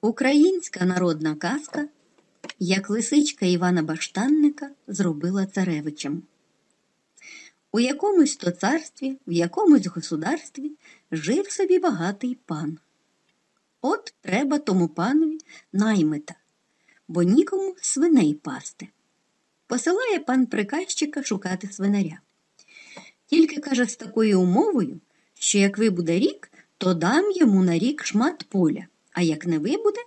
Українська народна казка, як лисичка Івана Баштанника зробила царевичем. У якомусь то царстві, в якомусь государстві жив собі багатий пан. От треба тому панові наймита, бо нікому свиней пасти. Посилає пан приказчика шукати свинаря. Тільки каже з такою умовою, що як вибуде рік, то дам йому на рік шмат поля, а як не вибуде,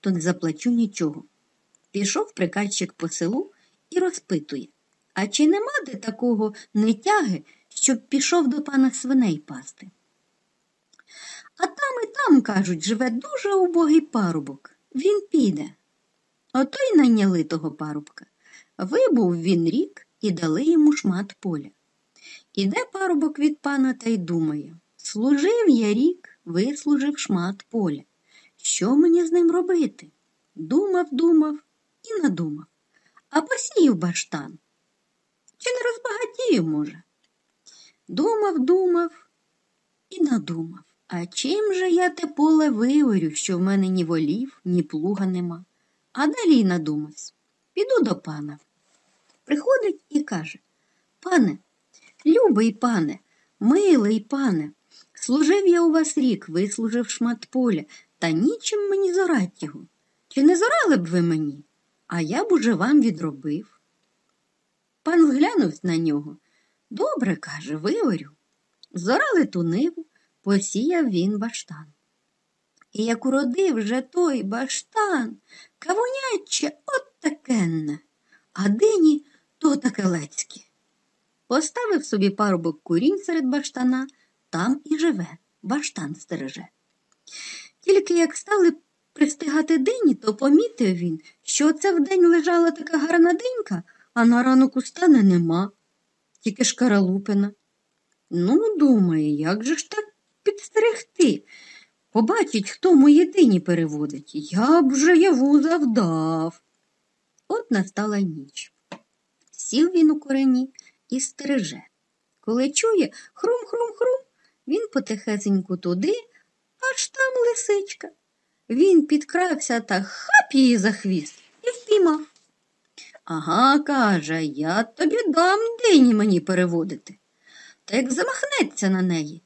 то не заплачу нічого. Пішов приказчик по селу і розпитує, а чи нема де такого нетяги, щоб пішов до пана свиней пасти? А там і там, кажуть, живе дуже убогий парубок. Він піде. Ото й найняли того парубка. Вибув він рік і дали йому шмат поля. Іде парубок від пана та й думає служив я рік, вислужив шмат поля. Що мені з ним робити? Думав, думав і надумав. А посіяв баштан. Чи не розбагатію, може? Думав, думав і надумав. А чим же я те поле виорю, що в мене ні волів, ні плуга нема? А далі й надумався. Піду до пана. Приходить і каже Пане, любий пане, милий пане, служив я у вас рік, вислужив шмат поля, та нічим мені зорать його. Чи не зорали б ви мені? А я б уже вам відробив. Пан зглянув на нього. Добре, каже, виорю. Зорали ту ниву, посіяв він баштан. І як уродив вже той баштан, кавуняче от такенне, а дині то таке лецьке. Поставив собі парубок курінь серед баштана, там і живе, баштан стереже. Тільки як стали пристигати дині, то помітив він, що оце вдень лежала така гарна динька, а на ранок устане нема, тільки шкаралупина. Ну, думає, як же ж так підстерегти? Побачить, хто мої дині переводить. Я б вже яву завдав. От настала ніч. Сів він у корені і стереже. Коли чує хрум-хрум-хрум, він потихесеньку туди, аж там лисичка. Він підкрався та хап її за хвіст і впіймав. Ага, каже, я тобі дам дині мені переводити. Та як замахнеться на неї.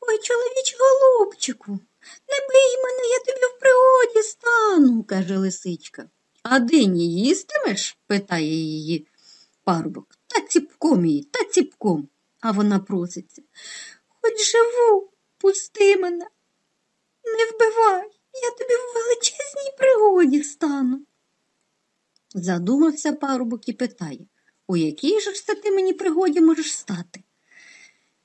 Ой, чоловіч, голубчику, не бий мене, я тобі в пригоді стану, каже лисичка. А дині їстимеш? питає її парубок. Та ціпком її, та ціпком. А вона проситься. Хоч живу, пусти мене, не вбивай, я тобі в величезній пригоді стану. Задумався парубок і питає, у якій же ж це ти мені пригоді можеш стати?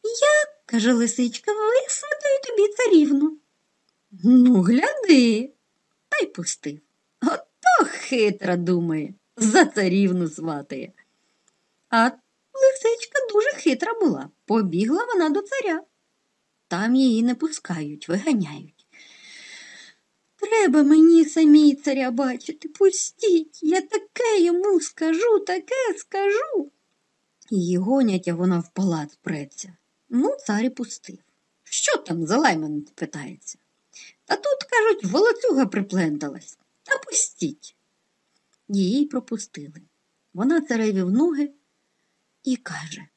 Я, каже лисичка, висватаю тобі царівну. Ну, гляди, та й пустив. Ото хитра думає, за царівну сватає. А лисичка дуже хитра була. Побігла вона до царя. Там її не пускають, виганяють. Треба мені самій царя бачити, пустіть, я таке йому скажу, таке скажу. Її гонять, а вона в палац преться. Ну, цар і пустив. Що там за лайман питається? Та тут, кажуть, волоцюга припленталась. Та пустіть. Її пропустили. Вона цареві в ноги і каже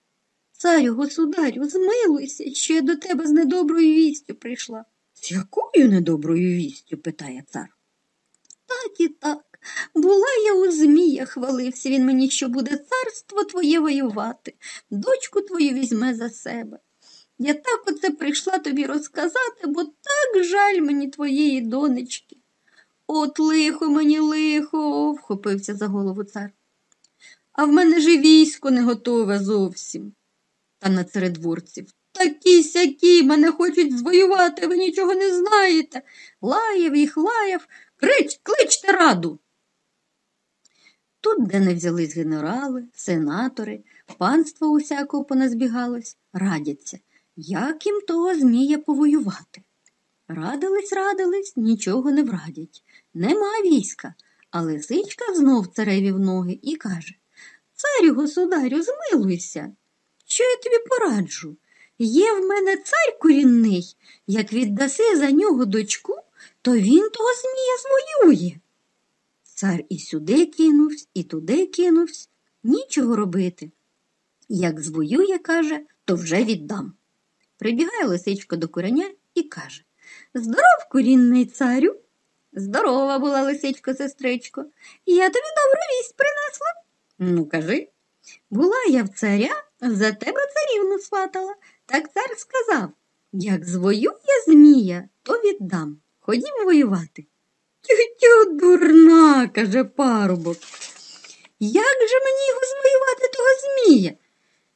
Царю, государю, змилуйся, що я до тебе з недоброю вістю прийшла. З якою недоброю вістю? питає цар. Так і так. Була я у Змія, хвалився він мені, що буде царство твоє воювати, дочку твою візьме за себе. Я так оце прийшла тобі розказати, бо так жаль мені твоєї донечки. От лихо мені лихо, вхопився за голову цар. А в мене же військо не готове зовсім. Та на царедворців. Такі сякі мене хочуть звоювати, ви нічого не знаєте. Лаяв їх лаяв, крич, кличте раду. Тут, де не взялись генерали, сенатори, панство усякого поназбігалось, радяться, як їм того Змія повоювати. Радились, радились, нічого не врадять. Нема війська, а лисичка знов цареві в ноги і каже Царю, государю, змилуйся. Що я тобі пораджу? Є в мене цар корінний, як віддаси за нього дочку, то він того змія звоює. Цар і сюди кинувся, і туди кинувся. Нічого робити. Як звоює, каже, то вже віддам. Прибігає лисичка до куреня і каже Здоров, курінний царю. Здорова була лисичко, сестричко. Я тобі добру вість принесла. Ну, кажи. Була я в царя, за тебе царівну сватала. Так цар сказав як звоює Змія, то віддам. Ходім воювати. Тю-тю, дурна, каже парубок. Як же мені його звоювати того Змія?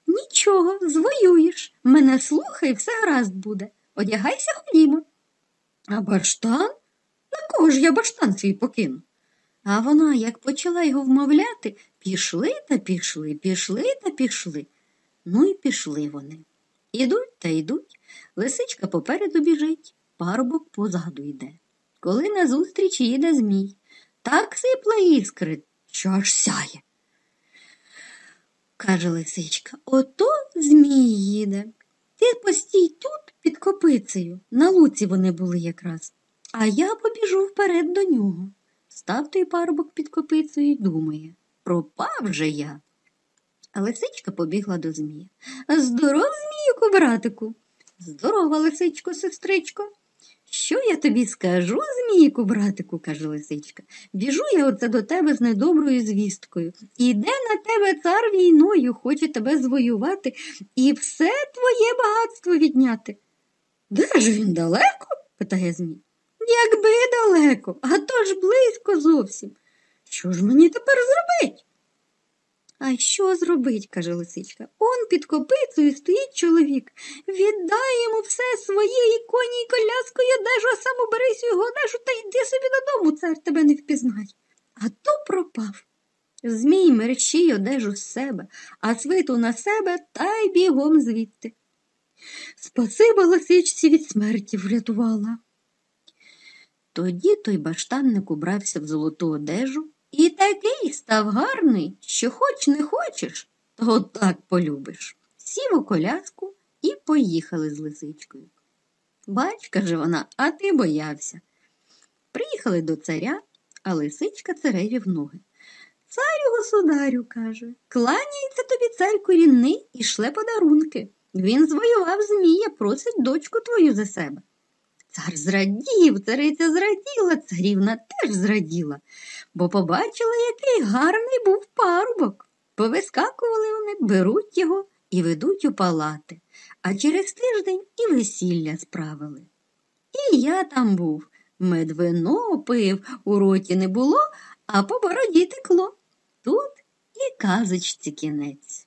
Нічого, звоюєш. Мене слухай, все гаразд буде. Одягайся ходімо. А баштан? На кого ж я баштан свій покину? А вона, як почала його вмовляти, пішли та пішли, пішли та пішли. Ну і пішли вони. Ідуть та йдуть, лисичка попереду біжить, парубок позаду йде. Коли назустріч їде Змій, так сипла іскри, що аж сяє. Каже лисичка, ото Змій їде. Ти постій тут під копицею. На луці вони були якраз, а я побіжу вперед до нього. Став той парубок під копицею і думає пропав же я. А лисичка побігла до Змія. Здоров, Зміюку, братику. Здорова, лисичко, сестричко. Що я тобі скажу, Змійку, братику, каже лисичка. Біжу я оце до тебе з недоброю звісткою. Іде на тебе цар війною, хоче тебе звоювати і все твоє багатство відняти. Де ж він далеко? питає Змій. Якби далеко, а то ж близько зовсім. Що ж мені тепер зробить? А що зробить, каже лисичка. Он під копицею стоїть чоловік. Віддай йому все своє і коні, і коляску, і одежу, а сам уберись його одежу та йди собі додому, цар тебе не впізнай. А то пропав. Змій мерщій одежу з себе, а свиту на себе та й бігом звідти. Спасиба лисичці від смерті врятувала. Тоді той баштанник убрався в золоту одежу. І такий став гарний, що хоч не хочеш, то так полюбиш. Сів у коляску і поїхали з лисичкою. Бач, каже вона, а ти боявся. Приїхали до царя, а лисичка цареві в ноги. Царю, государю, каже, кланяється тобі цар корінний і шле подарунки. Він звоював Змія, просить дочку твою за себе. Цар зрадів, цариця зраділа, царівна теж зраділа, бо побачила, який гарний був парубок. Повискакували вони, беруть його і ведуть у палати, а через тиждень і весілля справили. І я там був. Медвино пив, у роті не було, а по бороді текло. Тут і казочці кінець.